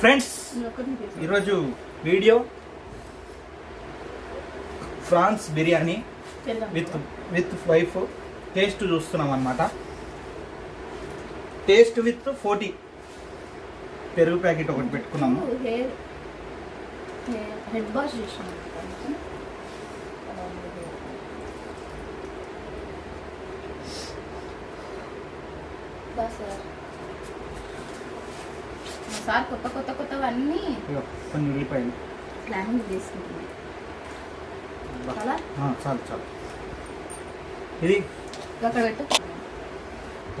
Friends ఈరోజు video prawns biryani with with wife. Taste చూస్తున్నాం అనమాట టేస్ట్ విత్ ఫోర్టీ. పెరుగు ప్యాకెట్ ఒకటి పెట్టుకున్నాము. హెడ్ వాష్ సార్ మా సార్ కొత్త కొత్త కొత్తవన్నీ కొన్ని ఉల్లిపాయలు ప్లానింగ్ చేసుకుంటున్నాయి చాలా? చాలు చాలు. ఇది అక్కడ పెట్టు.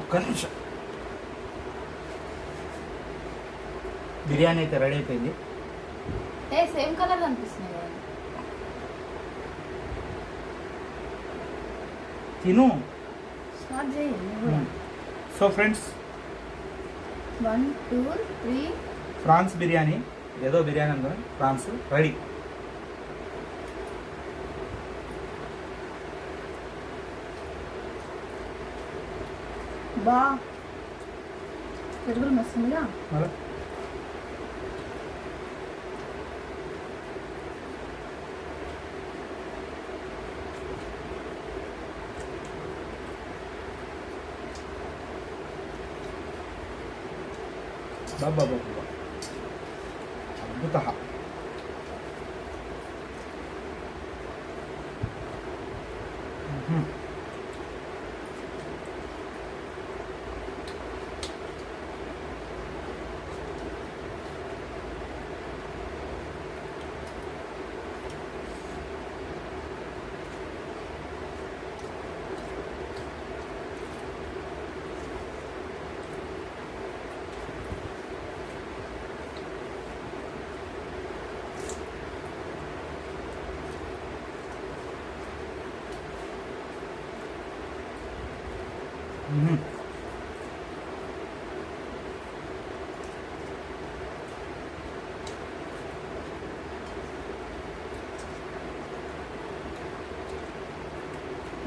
ఒక్క నిమిషం. బిర్యానీ అయితే రెడీ అయిపోయింది. ఏ సేమ్ కలర్ కనిపిస్తున్నాయి కదా. తిను. స్టార్ట్ చేయండి so friends one two three France biryani ఏదో బిర్యానీ అనుకో ఫ్రాన్స్ రెడీ బా పెరుగులు మస్తుందిగా మళ్ళా బాబా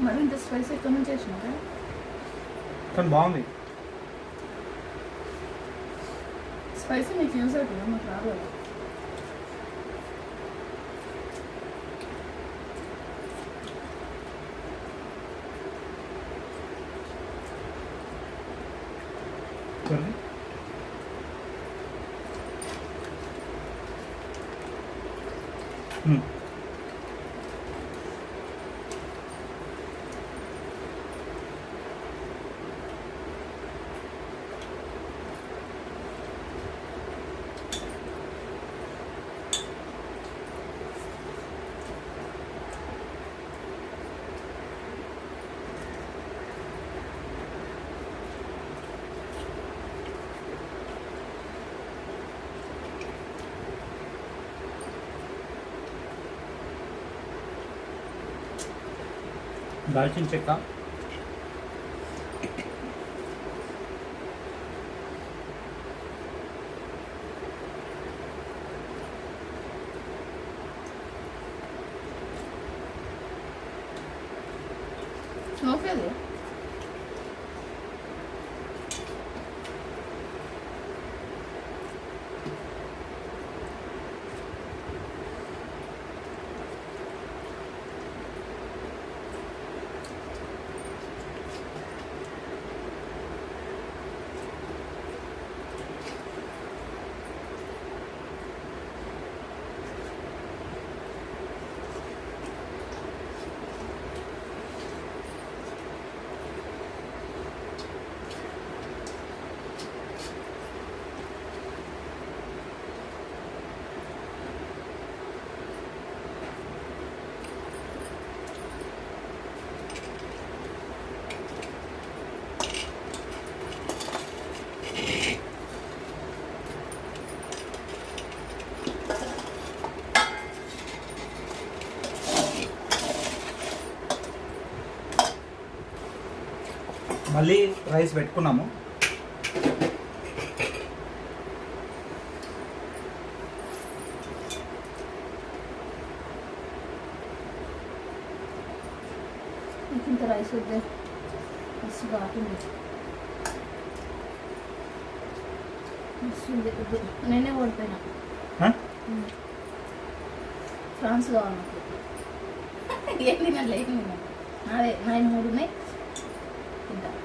మరి ఇంత స్పైస్ ఎక్కడ నుంచి చేసినారా కానీ బాగుంది స్పైసీ మీకు యూజ్ అవుతుందా మాకు 날씬 칠까? 중학생이요? మళ్ళీ రైస్ పెట్టుకున్నాము. ఇంత రైస్ వద్దే. మస్తు వద్దు. నేనే ఓడిపోయినా? ఫ్రాన్స్ కావాలి నాకు. ఏం తినాలి ఏం తినాలి? నాదే నైన్ మూడు ఉన్నాయి. 있습니다.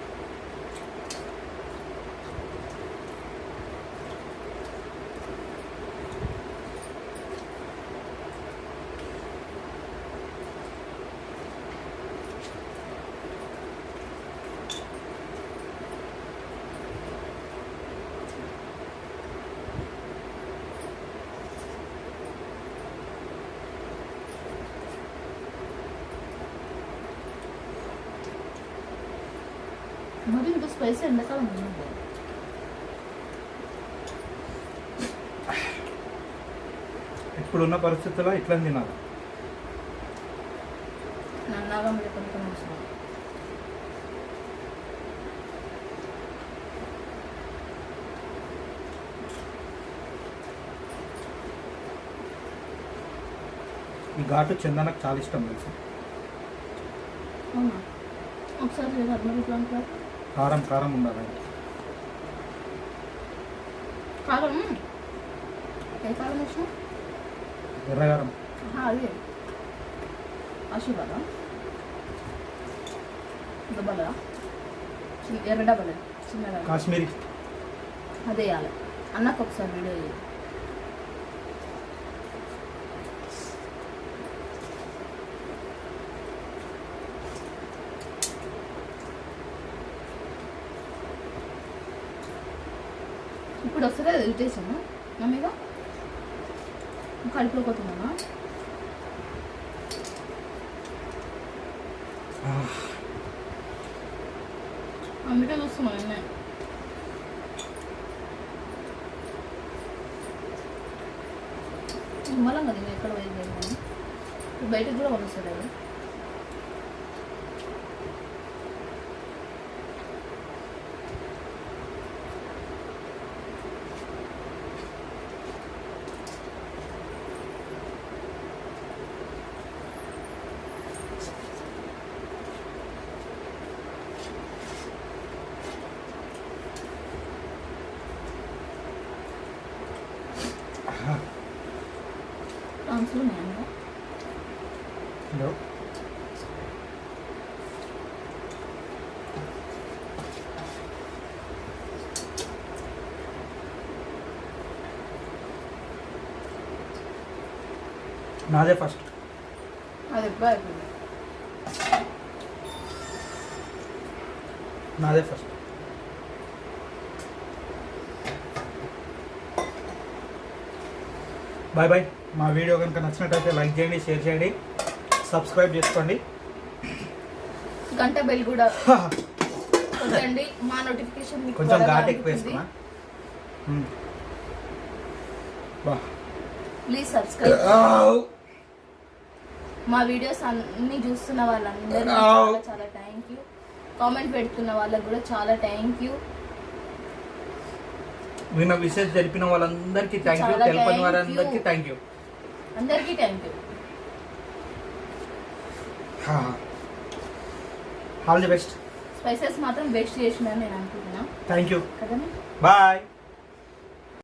మరి ఇంత స్పైసీ ఎండాకాలం ఉన్నది ఇప్పుడున్న పరిస్థితుల్లో ఇట్లా తినాలి ఈ ఘాటు చందనకు చాలా ఇష్టం తెలుసు ఒకసారి కారం కారం ఉండాలి. కారం? ఏ కారం వచ్చినా ఎర్రగారం అదే. ఆశీర్వాద. డబ్బల చిన్న ఎర్ర డబ్బల చిన్నగా కాశ్మీరీ. అదే వేయాలి అన్నకు ఒకసారి వీడియో ఇప్పుడు వస్తుంది? అది ఇరిటేషన్ నా మీద కడుపులో కొట్టున్నావా అందుకే చూస్తున్నా నిన్నే. నిమ్మలంగా నేను ఎక్కడ వెళ్ళి బయటకు కూడా పంపిస్తారు అది ప్రాన్స్లు ఉన్నాయండి ఇదో. నాదే ఫస్ట్. అది నాదే ఫస్ట్. బాయ్ బాయ్ మా వీడియో కనుక నచ్చినట్టయితే లైక్ చేయండి షేర్ చేయండి సబ్స్క్రైబ్ చేసుకోండి. గంట బెల్ కూడా కొట్టండి. మా నోటిఫికేషన్ మీకు కొంచెం త్వరగా ఘాట్ ఎక్కువ. వేసుకున్నా. Please subscribe. మా వీడియోస్ అన్ని చూస్తున్న వాళ్ళందరికీ Ow. చాలా చాలా థ్యాంక్ యూ కామెంట్ పెడుతున్న వాళ్ళకి కూడా చాలా థ్యాంక్ యూ విన్న విషయం తెలిపిన వాళ్ళందరికీ థ్యాంక్ యూ తెలిపని you. థ్యాంక్ యూ అందరికీ thank you all the best spices మాత్రం వేస్ట్ చేసిందని నేను అనుకుంటున్నా. థ్యాంక్ యూ కదండి బాయ్